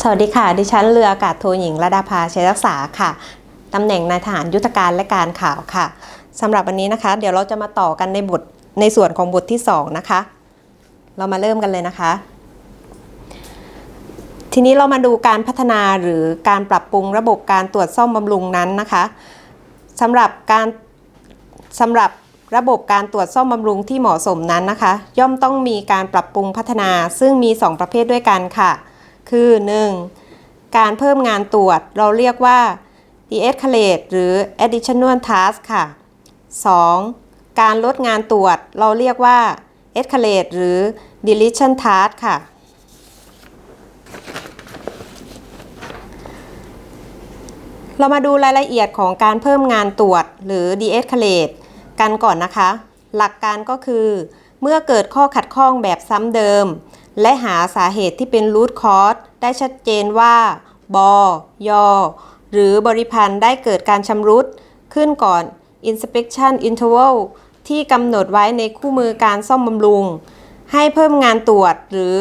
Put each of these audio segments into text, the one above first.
สวัสดีค่ะ ดิฉันเรืออากาศโทหญิงระดาภาชัยรักษาค่ะ ตำแหน่งนายทหารยุทธการและการข่าวค่ะ สำหรับวันนี้นะคะ เดี๋ยวเราจะมาต่อกันในบทในส่วนของบทที่ 2 นะคะ เรามาเริ่มกันเลยนะคะ ทีนี้เรามาดูการพัฒนาหรือการปรับปรุงระบบการตรวจซ่อมบำรุงนั้นนะคะสำหรับการสำหรับระบบการตรวจซ่อมบำรุงที่เหมาะสมนั้นนะคะ ย่อมต้องมีการปรับปรุงพัฒนาซึ่งมี 2 ประเภทด้วยกันค่ะ คือ 1. การเพิ่มงานตรวจเราเรียกว่า de-escalate หรือ additional task ค่ะ 2. การลดงานตรวจเราเรียกว่า escalate หรือ deletion task ค่ะ เรามาดูรายละเอียดของการเพิ่มงานตรวจหรือ de-escalate กันก่อนนะคะ หลักการก็คือ เมื่อเกิดข้อขัดข้องแบบซ้ำเดิม และหาสาเหตุที่เป็น root cause ได้ชัดเจนว่า บอยอหรือบริพันธ์ได้เกิดการชำรุด ขึ้นก่อน inspection interval ที่กำหนดไว้ในคู่มือการซ่อมบำรุง ให้เพิ่มงานตรวจหรือ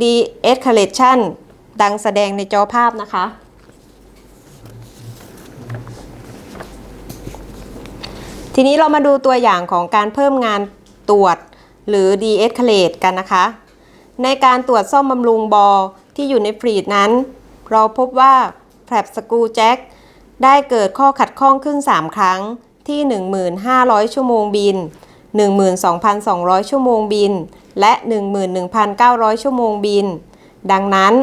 de-escalation ดังแสดงในจอภาพนะคะ ทีนี้เรามาดูตัวอย่างของการเพิ่มงานตรวจหรือ de-escalate กันนะคะ ในการตรวจซ่อมบำรุงบอที่อยู่ในฟรีดนั้น เราพบว่าแผลบสกูแจ็คได้เกิดข้อขัดข้องขึ้น 3 ครั้งที่ 1,500 ชั่วโมงบิน 12,200 ชั่วโมงบิน และ 11,900 ชั่วโมงบิน ดังนั้น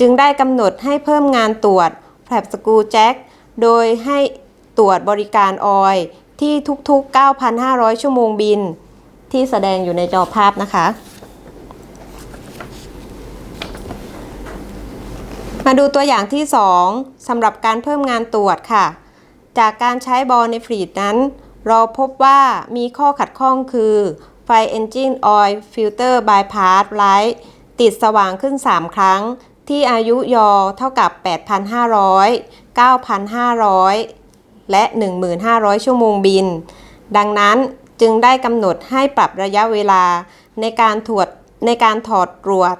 จึงได้กำหนดให้เพิ่มงานตรวจแผลบสกูแจ็คโดยให้ตรวจบริการออยที่ทุกๆ 9,500 ชั่วโมงบิน ที่แสดงอยู่ในจอภาพนะคะ มาดูตัวอย่างที่ 2สำหรับการเพิ่มงานตรวจค่ะ จากการใช้บอลในฟรีดนั้น เราพบว่ามีข้อขัดข้องคือไฟ Engine Oil Filter Bypass Light ติดสว่างขึ้น 3 ครั้ง ที่อายุยอเท่ากับ 8,500 9,500 และ 1,500 ชั่วโมงบิน ดังนั้นจึงได้กำหนดให้ปรับระยะเวลาในการถวดในการถอดตรวจ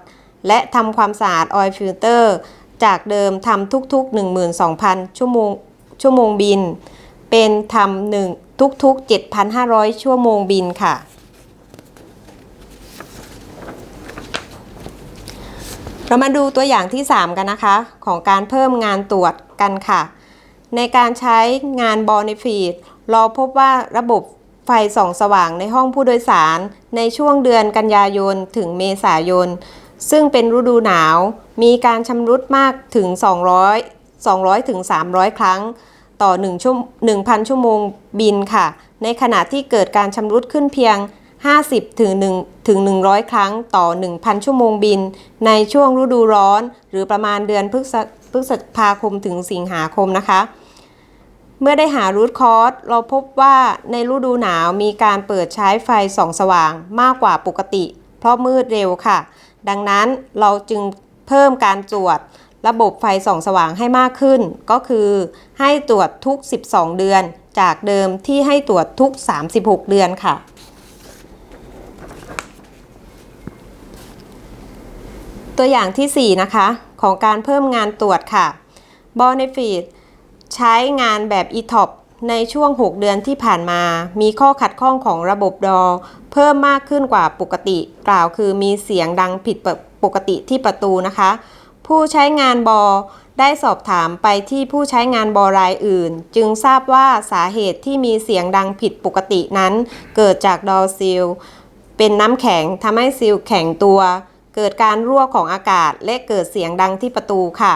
และทำความสะอาดออยล์ฟิลเตอร์ จากเดิมทำทุกๆ 12,000 ชั่วโมงชั่วโมงบิน เป็นทำหนึ่งทุกๆ 7,500 ชั่วโมงบินค่ะ เรามาดูตัวอย่างที่ 3 กันนะคะ ของการเพิ่มงานตรวจกันค่ะ ในการใช้งานบอลฟีดเราพบว่าระบบไฟส่องสว่างในห้องผู้โดยสารในช่วงเดือนกันยายนถึงเมษายน ซึ่งเป็นฤดูหนาว มีการชำรุดมากถึง 200 200ถึง300 ครั้ง ต่อ1ชั่ว1,000 ชั่วโมงบินค่ะ ในขณะที่เกิดการชำรุดขึ้นเพียง 50ถึง1ถึง100 ครั้งต่อ 1,000 ชั่วโมงบิน ในช่วงฤดูร้อน หรือประมาณเดือนพฤษภาคมถึงสิงหาคมนะคะเมื่อได้หารูทคอร์สเราพบว่าในฤดูหนาวมีการเปิดใช้ไฟส่องสว่างมากกว่าปกติ เพราะมืดเร็วค่ะ ดังนั้นเราจึงเพิ่มการตรวจระบบไฟส่องสว่างให้มากขึ้น ก็คือให้ตรวจทุก 12 เดือน จากเดิมที่ให้ตรวจทุก 36 เดือนค่ะ ตัวอย่างที่ 4 นะคะ ของการเพิ่มงานตรวจค่ะ b o n e f i t ใช้งานแบบ e-top ในช่วง 6 เดือนที่ผ่านมา มีข้อขัดข้องของระบบดอ เพิ่มมากขึ้นกว่าปกติ กล่าวคือมีเสียงดังผิดปกติที่ประตูนะคะ ผู้ใช้งานบอได้สอบถามไปที่ผู้ใช้งานบอรายอื่น จึงทราบว่าสาเหตุที่มีเสียงดังผิดปกตินั้น เกิดจากดอซิลเป็นน้ำแข็งทำให้ซิลแข็งตัว เกิดการรั่วของอากาศและเกิดเสียงดังที่ประตูค่ะ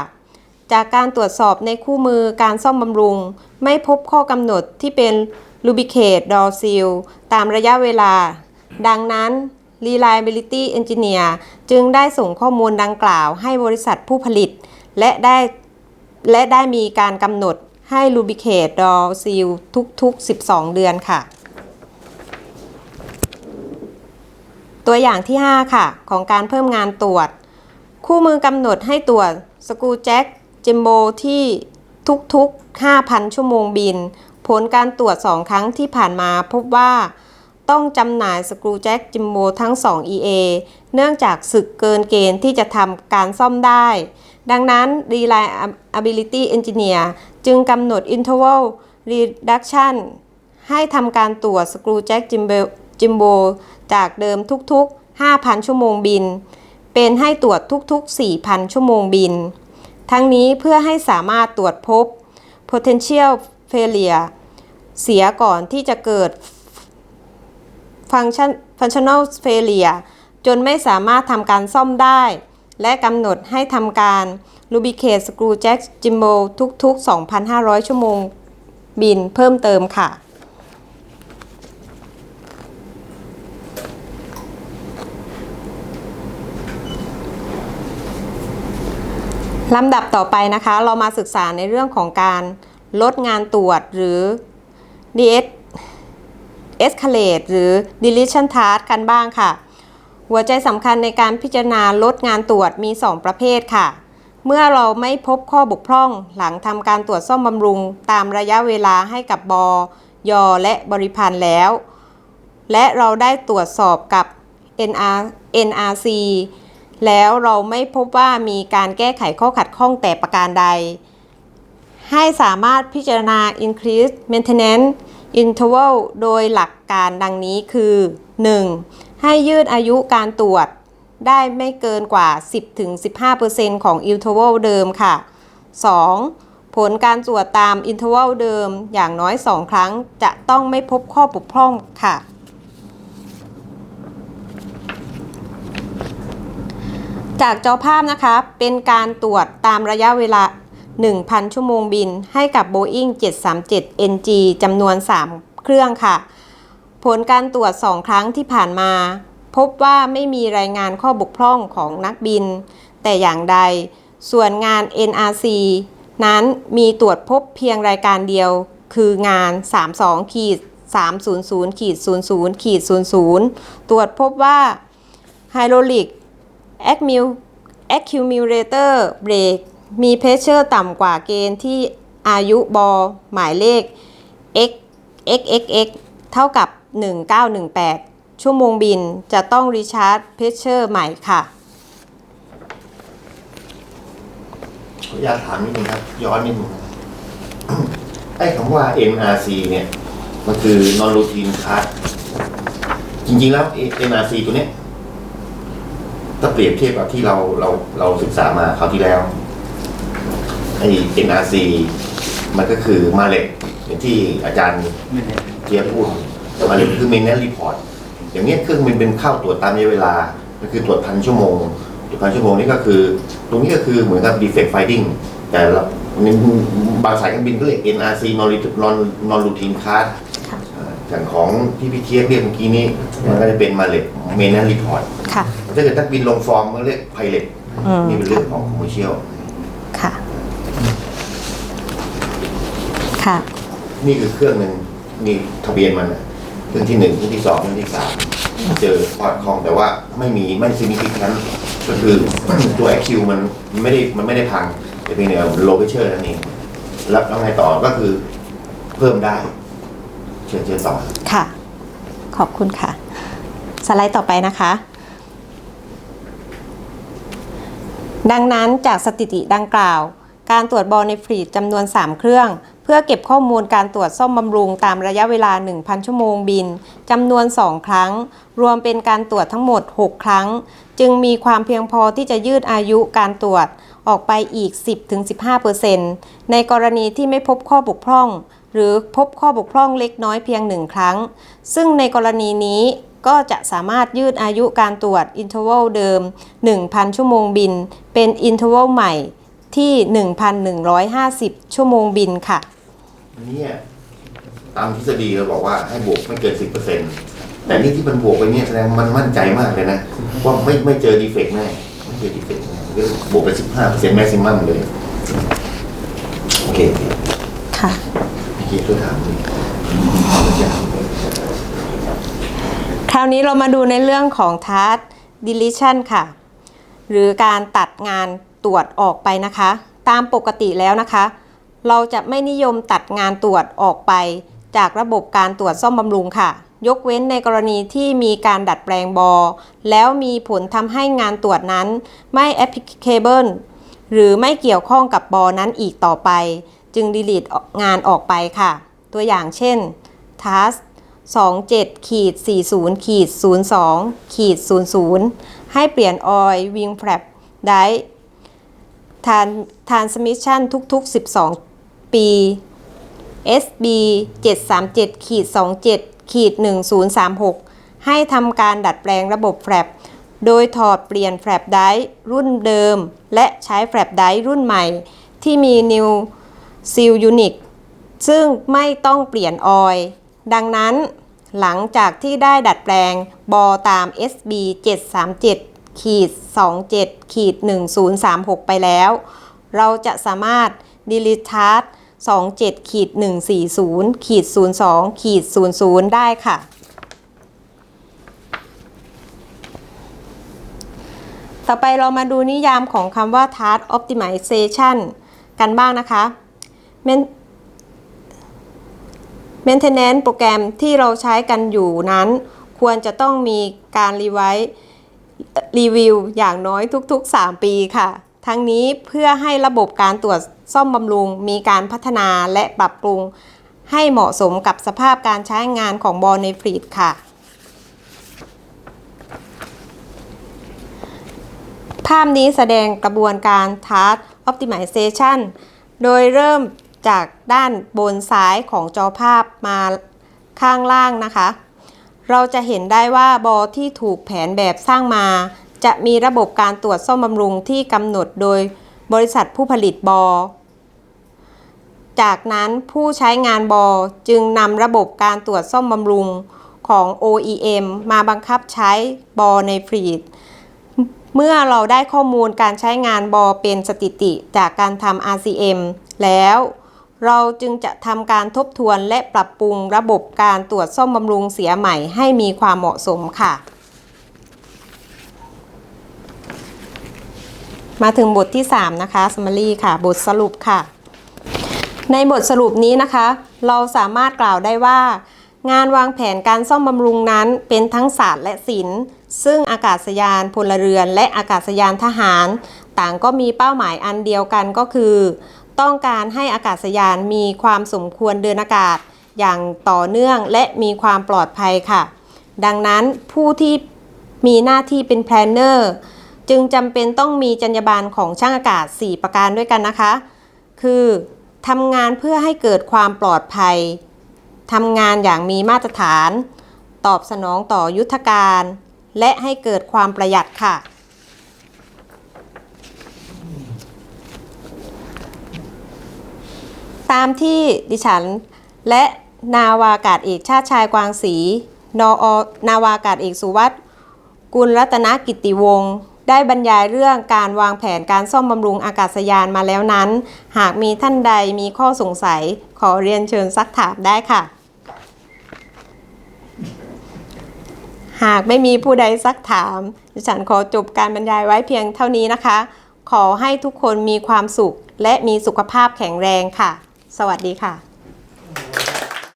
จากการตรวจสอบในคู่มือการซ่อมบำรุง ไม่พบข้อกำหนดที่เป็น lubricate door seal ตามระยะเวลา ดังนั้น Reliability Engineer จึงได้ส่งข้อมูลดังกล่าวให้บริษัทผู้ผลิต และได้และได้มีการกำหนดให้ lubricate door seal ทุกๆ 12 เดือนค่ะ ตัวอย่างที่ 5 ค่ะ ของการเพิ่มงานตรวจ คู่มือกำหนดให้ตรวจสกูแจ็ค เจมโบที่ทุกๆ 5,000 ชั่วโมงบิน ผลการตรวจ 2 ครั้งที่ผ่านมาพบว่าต้องจำหน่ายสกรูแจ็คจิมโบทั้ง 2 EA เนื่องจากสึกเกินเกณฑ์ที่จะทำการซ่อมได้ ดังนั้น Reliability Engineer จึงกำหนด Interval Reduction ให้ทำการตรวจสกรูแจ็คจิมโบจิมโบจากเดิมทุกๆ 5,000 ชั่วโมงบิน เป็นให้ตรวจทุกๆ 4,000 ชั่วโมงบิน ทั้งนี้เพื่อให้สามารถตรวจพบ potential failure เสียก่อนที่จะเกิด function functional failure จนไม่สามารถทำการซ่อมได้ และกำหนดให้ทำการ lubricate screw jack gimbal ทุกๆ 2,500 ชั่วโมงบินเพิ่มเติมค่ะ ลำดับต่อไปนะคะ เรามาศึกษาในเรื่องของการลดงานตรวจหรือ DS escalate หรือ deletion task กันบ้างค่ะ หัวใจสำคัญในการพิจารณาลดงานตรวจมี 2 ประเภทค่ะ เมื่อเราไม่พบข้อบกพร่องหลังทำการตรวจซ่อมบำรุง ตามระยะเวลาให้กับบอยอและบริพันธ์แล้ว และเราได้ตรวจสอบกับ NR NRC แล้วเราไม่พบว่ามีการแก้ไขข้อขัดข้องแต่ประการใด ให้สามารถพิจารณา increase maintenance interval โดยหลักการดังนี้คือ 1. ให้ยืดอายุการตรวจได้ไม่เกินกว่า 10-15%ของ interval เดิมค่ะ 2. ผลการตรวจตาม interval เดิมอย่างน้อย 2 ครั้งจะต้องไม่พบข้อบกพร่องค่ะ จากจอภาพนะคะ เป็นการตรวจตามระยะเวลา 1,000 ชั่วโมงบิน ให้กับ Boeing 737 NG จำนวน 3 เครื่องค่ะ ผลการตรวจ 2 ครั้งที่ผ่านมา พบว่าไม่มีรายงานข้อบกพร่องของนักบิน แต่อย่างใด ส่วนงาน NRC นั้นมีตรวจพบเพียงรายการเดียว คืองาน 32ขีด300ขีด00ขีด00 ตรวจพบว่าไฮโดรลิก accumulator brake มีเพชเชอร์ต่ำกว่าเกณฑ์ที่อายุบอหมายเลข x x x x เท่ากับ 1918 ชั่วโมงบินจะต้องรีชาร์จเพชเชอร์ใหม่ค่ะ ขออนุญาตถามนิดนึงครับ ย้อนนิดนึงครับ ไอ้คำว่า NRC เนี่ย มันคือ non routine card จริงๆแล้ว NRC ตัวเนี้ย ถ้าเปรียบเทียบกับที่เราเราเราศึกษามาคราวที่แล้วไอ้ NRC มันก็คือมาเล็กอย่างที่อาจารย์เทียบพูดมาเล็กคือ maintenance report อย่างเนี้ยเครื่องมันเป็นเข้าตรวจตามระยะเวลา ก็คือตรวจพันชั่วโมงตรวจพันชั่วโมงนี่ก็คือ ตรงนี้ก็คือเหมือนกับ defect finding แต่บางสายการบินก็เรียก NRC non routine card ค่ะ อ่าอย่างของที่พี่เทียบเรียกเมื่อกี้นี้มันก็จะเป็นมาเล็ก maintenance report ค่ะ ถ้าเกิดนักบินลงฟอร์มมันเรียก pilot อืม นี่เป็นเรื่องของ commercial ค่ะ ค่ะ นี่คือเครื่องหนึ่งนี่ทะเบียนมันน่ะเครื่องที่หนึ่งเครื่องที่สองเครื่องที่สามเจอพอดคลองแต่ว่าไม่มีไม่ซิมิฟิคันก็คือ ตัว IQ มันไม่ได้มันไม่ได้พังแต่เพียงแต่โลเ e เชอร์นั่นเองแล้วแล้วไงต่อก็คือเพิ่มได้เชิญเชิญต่อค่ะ ขอบคุณค่ะ สไลด์ต่อไปนะคะ ดังนั้นจากสถิติดังกล่าว การตรวจบอลในฟรีดจำนวน 3 เครื่อง เพื่อเก็บข้อมูลการตรวจซ่อมบำรุงตามระยะเวลา 1,000 ชั่วโมงบินจำนวน 2 ครั้ง รวมเป็นการตรวจทั้งหมด 6 ครั้ง จึงมีความเพียงพอที่จะยืดอายุการตรวจออกไปอีก 10-15%ในกรณีที่ไม่พบข้อบกพร่อง หรือพบข้อบกพร่องเล็กน้อยเพียงหนึ่งครั้ง ซึ่งในกรณีนี้ก็จะสามารถยืดอายุการตรวจ interval เดิม 1,000 ชั่วโมงบิน เป็น interval ใหม่ที่ 1,150 ชั่วโมงบินค่ะ อันเนี้ยตามทฤษฎีเราบอกว่าให้บวกไม่เกินสิบเปอร์เซ็นต์แต่นี่ที่มันบวกไปเนี่ยแสดงว่ามันมั่นใจมากเลยนะ ว่าไม่ไม่เจอดีเฟกต์แน่ไม่เจอดีเฟกต์แน่ก็บวกไปสิบห้าเปอร์เซ็นต์แม็กซิมัมเลย โอเคโอเคค่ะ พี่คิดช่วถามดิคราวนี้เรามาดูในเรื่องของ task deletion ค่ะ หรือการตัดงานตรวจออกไปนะคะ ตามปกติแล้วนะคะ เราจะไม่นิยมตัดงานตรวจออกไป จากระบบการตรวจซ่อมบำรุงค่ะ ยกเว้นในกรณีที่มีการดัดแปลงบอ แล้วมีผลทำให้งานตรวจนั้นไม่ applicable หรือไม่เกี่ยวข้องกับบอนั้นอีกต่อไป จึง delete งานออกไปค่ะ ตัวอย่างเช่น task 27ขีด40ขีด02ขีด00 ให้เปลี่ยน oil wing flap ได้ transmission ทุก ๆ 12 ปี SB 737ขีด27ขีด1036 ให้ทำการดัดแปลงระบบแฟลปโดยถอดเปลี่ยนแฟลปไดร์รุ่นเดิม และใช้แฟลปไดร์รุ่นใหม่ ที่มี New Seal Unit ซึ่งไม่ต้องเปลี่ยนออยล์ดังนั้นหลังจากที่ได้ดัดแปลงบอตาม SB 737ขีด27ขีด1036 ไปแล้ว เราจะสามารถ delete task 27ขีด140ขีด02ขีด00 ได้ค่ะ ต่อไปเรามาดูนิยามของคำว่า task optimization กันบ้างนะคะ maintenance โปรแกรมที่เราใช้กันอยู่นั้น ควรจะต้องมีการรีไวซ์รีวิวอย่างน้อยทุกๆ 3 ปีค่ะ ทั้งนี้เพื่อให้ระบบการตรวจซ่อมบำรุง มีการพัฒนาและปรับปรุง ให้เหมาะสมกับสภาพการใช้งานของบอลในฟลีดค่ะ ภาพนี้แสดงกระบวนการ Task Optimization โดยเริ่ม จากด้านบนซ้ายของจอภาพมาข้างล่างนะคะ เราจะเห็นได้ว่าบอที่ถูกแผนแบบสร้างมา จะมีระบบการตรวจซ่อมบำรุงที่กำหนดโดยบริษัทผู้ผลิตบอ จากนั้นผู้ใช้งานบอจึงนำระบบการตรวจซ่อมบำรุงของ OEM มาบังคับใช้บอในฟรีด เมื่อเราได้ข้อมูลการใช้งานบอเป็นสถิติจากการทำ RCM แล้ว เราจึงจะทำการทบทวนและปรับปรุงระบบการตรวจซ่อมบำรุงเสียใหม่ให้มีความเหมาะสมค่ะ มาถึงบทที่ 3 นะคะ summary ค่ะ บทสรุปค่ะ ในบทสรุปนี้นะคะ เราสามารถกล่าวได้ว่า งานวางแผนการซ่อมบำรุงนั้นเป็นทั้งศาสตร์และศิลป์ซึ่งอากาศยานพลเรือน และอากาศยานทหาร ต่างก็มีเป้าหมายอันเดียวกันก็คือ ต้องการให้อากาศยานมีความสมควรเดินอากาศอย่างต่อเนื่องและมีความปลอดภัยค่ะ ดังนั้นผู้ที่มีหน้าที่เป็นแพลนเนอร์จึงจำเป็นต้องมีจรรยาบรรณของช่างอากาศ 4 ประการด้วยกันนะคะ คือทำงานเพื่อให้เกิดความปลอดภัยทำงานอย่างมีมาตรฐาน ตอบสนองต่อยุทธการ และให้เกิดความประหยัดค่ะ ตามที่ดิฉันและนาวากาศเอกชาติชายกวางศรีนอนาวากาศเอกสุวัสด์กุลรัตนกิติวงศ์ได้บรรยายเรื่องการวางแผนการซ่อมบำรุงอากาศยานมาแล้วนั้น หากมีท่านใดมีข้อสงสัยขอเรียนเชิญซักถามได้ค่ะ หากไม่มีผู้ใดซักถาม ดิฉันขอจบการบรรยายไว้เพียงเท่านี้นะคะ ขอให้ทุกคนมีความสุขและมีสุขภาพแข็งแรงค่ะ สวัสดีค่ะ